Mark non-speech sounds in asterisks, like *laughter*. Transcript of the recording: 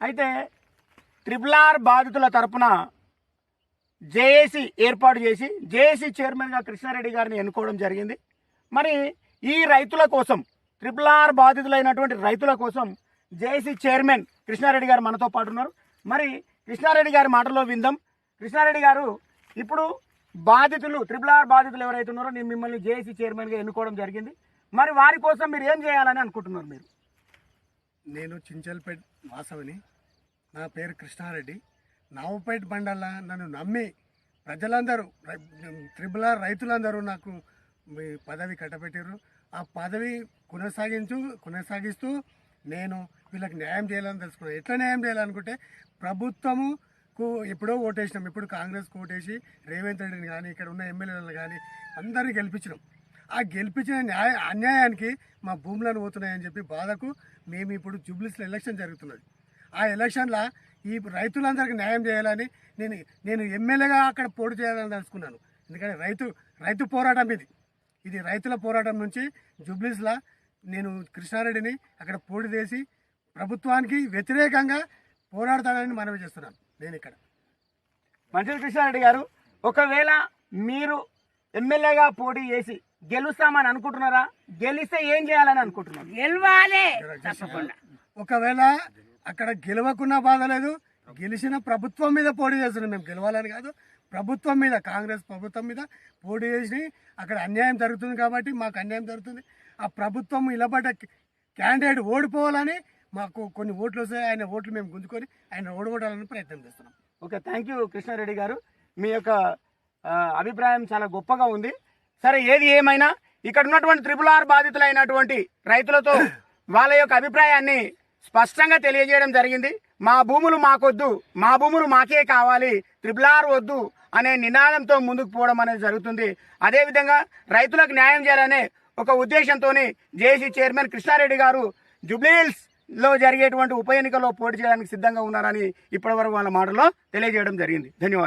అయితే triple R బాధితుల తరపున జేఏసీ ఏర్పాటు చేసి జేఏసీ చైర్మన్గా కృష్ణారెడ్డి గారిని ఎన్నుకోవడం జరిగింది. మరి ఈ రైతుల కోసం ట్రిపుల్ ఆర్ బాధితులైనటువంటి రైతుల కోసం జేఏసీ చైర్మన్ కృష్ణారెడ్డి గారు మనతో పాటు ఉన్నారు. మరి కృష్ణారెడ్డి గారి మాటలో విందాం. కృష్ణారెడ్డి గారు ఇప్పుడు బాధితులు ట్రిపుల్ ఆర్ బాధితులు ఎవరైతే ఉన్నారో నేను మిమ్మల్ని జేఏసీ చైర్మన్గా ఎన్నుకోవడం జరిగింది. మరి వారి కోసం మీరు ఏం చేయాలని అనుకుంటున్నారు మీరు? నేను చించల్పేట్ వాసవిని. నా పేరు కృష్ణారెడ్డి. నావుపేట్ బండల నన్ను నమ్మి ప్రజలందరూ రై- త్రిబుల రైతులందరూ నాకు మీ పదవి కట్టబెట్టారు ఆ పదవి కొనసాగించు కొనసాగిస్తూ నేను వీళ్ళకి న్యాయం చేయాలని తెలుసుకున్నాను ఎట్లా న్యాయం చేయాలనుకుంటే ప్రభుత్వముకు ఎప్పుడో ఓటేసినాం. ఇప్పుడు కాంగ్రెస్కు ఓటేసి రేవంత్ రెడ్డిని కానీ ఇక్కడ ఉన్న ఎమ్మెల్యేలను కానీ అందరినీ గెలిపించినాం. ఆ గెలిపించిన న్యాయ అన్యాయానికి మా భూములను పోతున్నాయని చెప్పి బాధకు మేము ఇప్పుడు జూబ్లీస్లో ఎలక్షన్ జరుగుతున్నది. ఆ ఎలక్షన్లో ఈ రైతులందరికీ న్యాయం చేయాలని నేను నేను ఎమ్మెల్యేగా అక్కడ పోటీ చేయాలని తెలుసుకున్నాను. ఎందుకంటే రైతు రైతు పోరాటం ఇది. ఇది రైతుల పోరాటం నుంచి జూబ్లీస్లో నేను కృష్ణారెడ్డిని అక్కడ పోటీ చేసి ప్రభుత్వానికి వ్యతిరేకంగా పోరాడతానని మనవి చేస్తున్నాను నేను ఇక్కడ. మంచి కృష్ణారెడ్డి గారు ఒకవేళ మీరు ఎమ్మెల్యేగా పోటీ చేసి గెలుస్తామని అనుకుంటున్నారా? గెలిస్తే ఏం చేయాలని అనుకుంటున్నారు గెలవాలి. తప్పకుండా. ఒకవేళ అక్కడ గెలవకున్నా బాధ లేదు గెలిచిన ప్రభుత్వం మీద పోటీ చేస్తున్నాం. మేము గెలవాలని కాదు ప్రభుత్వం మీద కాంగ్రెస్ ప్రభుత్వం మీద పోటీ చేసి అక్కడ అన్యాయం జరుగుతుంది కాబట్టి మాకు అన్యాయం జరుగుతుంది. ఆ ప్రభుత్వం నిలబడ్డ క్యాండిడేట్ ఓడిపోవాలని మాకు కొన్ని ఓట్లు వస్తాయి ఆయన ఓట్లు మేము గుంజుకొని ఆయన ఓడగొట్టాలని ప్రయత్నం చేస్తున్నాం. ఓకే థ్యాంక్ యూ కృష్ణారెడ్డి గారు. మీ యొక్క అభిప్రాయం చాలా గొప్పగా ఉంది. సరే ఏది ఏమైనా ఇక్కడ ఉన్నటువంటి త్రిపుల్ ఆర్ బాధితులైనటువంటి రైతులతో *coughs* వాళ్ళ యొక్క అభిప్రాయాన్ని స్పష్టంగా తెలియజేయడం జరిగింది. మా భూములు మాకొద్దు మా భూములు మాకే కావాలి త్రిపుల్ ఆర్ వద్దు అనే నినాదంతో ముందుకు పోవడం అనేది జరుగుతుంది. అదేవిధంగా రైతులకు న్యాయం చేయాలనే ఒక ఉద్దేశంతో జేసీ చైర్మన్ కృష్ణారెడ్డి గారు జుబ్లీహిల్స్లో జరిగేటువంటి ఉప ఎన్నికల్లో పోటీ చేయడానికి సిద్ధంగా ఉన్నారని ఇప్పటివరకు వాళ్ళ మాటల్లో తెలియజేయడం జరిగింది. ధన్యవాదాలు.